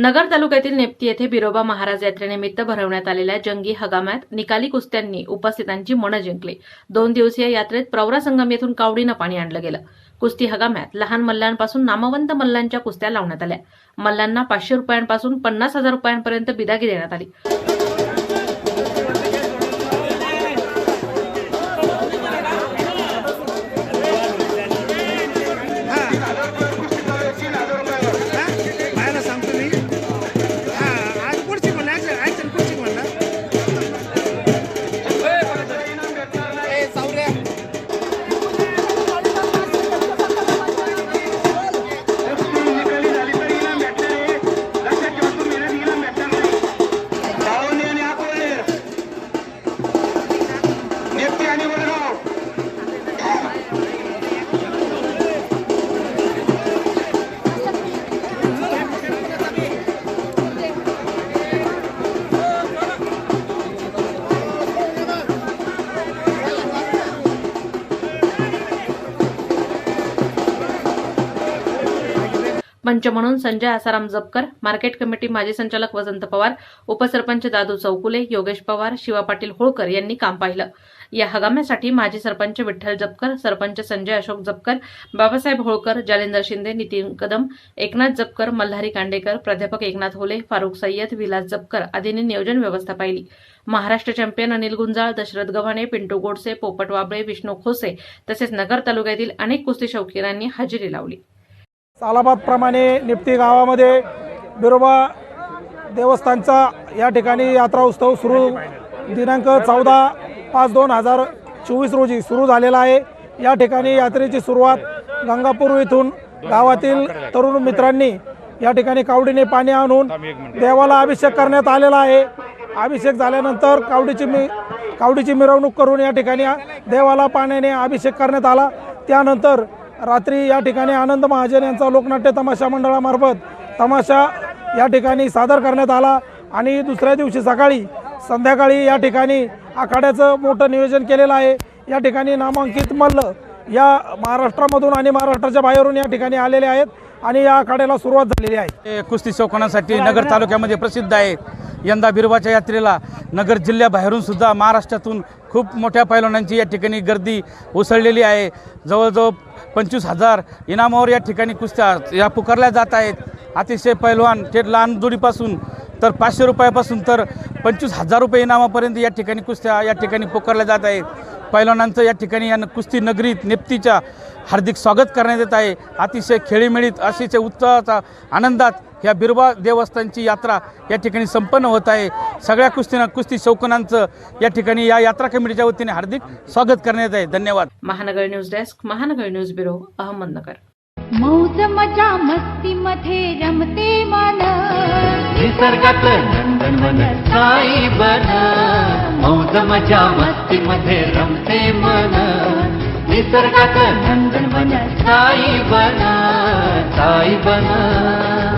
नगर तालुक्यातील नेप्ती येथे बिरोबा महाराज यात्रेनिमित्त भरवण्यात आलेल्या जंगी हगामात निकाली कुस्त्यांनी उपस्थितांची मनं जिंकली. दोन दिवसीय यात्रेत प्रवरा संगम येथून कावडीनं पाणी आणलं गेलं. कुस्ती हगाम्यात लहान मल्लांपासून नामवंत मल्लांच्या कुस्त्या लावण्यात आल्या. मल्लांना पाचशे रुपयांपासून पन्नास हजार रुपयांपर्यंत बिदागी देण्यात आली. मंच म्हणून संजय आसाराम जपकर मार्केट कमिटी माजी संचालक वसंत पवार उपसरपंच दादू चौकुले योगेश पवार शिवा पाटील होळकर यांनी काम पाहिलं. या हगाम्यासाठी माजी सरपंच विठ्ठल जपकर सरपंच संजय अशोक जपकर बाबासाहेब होळकर जालेंद्र शिंदे नितीन कदम एकनाथ जपकर मल्हारी कांडेकर प्राध्यापक एकनाथ होले फारुख सय्यद विलास जपकर आदींनी नियोजन व्यवस्था पाहिली. महाराष्ट्र चॅम्पियन अनिल गुंजाळ दशरथ गव्हाणे पिंटू गोडसे पोपट वाबळे विष्णू खोसे तसेच नगर तालुक्यातील अनेक कुस्ती शौकीनांनी हजेरी लावली. सालाबादप्रमाणे निपटी गावामध्ये बिरोबा देवस्थानचा या ठिकाणी यात्रा उत्सव सुरू. दिनांक चौदा पाच दोन हजार चोवीस रोजी सुरू झालेला आहे. या ठिकाणी यात्रेची सुरुवात गंगापूर इथून गावातील तरुण मित्रांनी या ठिकाणी कावडीने पाणी आणून देवाला अभिषेक करण्यात आलेला आहे. अभिषेक झाल्यानंतर कावडीची मी कावडीची मिरवणूक करून या ठिकाणी देवाला पाण्याने अभिषेक करण्यात आला. त्यानंतर रात्री या ठिकाणी आनंद महाजन यांचा लोकनाट्य तमाशा मंडळामार्फत तमाशा या ठिकाणी सादर करण्यात आला आणि दुसऱ्या दिवशी सकाळी संध्याकाळी या ठिकाणी आखाड्याचं मोठं नियोजन केलेलं आहे. या ठिकाणी नामांकित मल्ल या महाराष्ट्रामधून आणि महाराष्ट्राच्या बाहेरून या ठिकाणी आलेले आहेत आणि या आखाड्याला सुरुवात झालेली आहे. कुस्ती चौकांसाठी नगर तालुक्यामध्ये प्रसिद्ध आहे यंदा बिरबाच्या यात्रेला नगर जिल्ह्याबाहेरून सुद्धा महाराष्ट्रातून खूप मोठ्या पैलवानांची या ठिकाणी गर्दी उसळलेली आहे. जवळजवळ पंचवीस हजार इनामावर या ठिकाणी कुस्त्या या पुकारल्या जात आहेत. अतिशय पैलवान थेट लहान जोडीपासून तर पाचशे रुपयापासून तर पंचवीस हजार रुपये इनामापर्यंत या ठिकाणी कुस्त्या या ठिकाणी पुकारल्या जात आहेत. पैलवानांचं या ठिकाणी या कुस्ती नगरीत नेप्तीच्या हार्दिक स्वागत करण्यात येत आहे. अतिशय खेळीमेळीत अतिशय उत्साहाचा आनंदात ह्या बिरोबा देवस्थानची यात्रा या ठिकाणी संपन्न होत आहे. सगळ्या कुस्तीनं कुस्ती शौकनांचं या ठिकाणी या यात्रा कमिटीच्या वतीने हार्दिक स्वागत करण्यात आहे. धन्यवाद. Mahanagar news desk Mahanagar news bureau Ahmednagar. मौज मजा मस्ती मध्ये रमते मन. निसर्गात नंदनवन साई बन. मौज मजा मस्ती मध्ये रमते मन. निसर्गात नंदनवन साई बन. साई बन.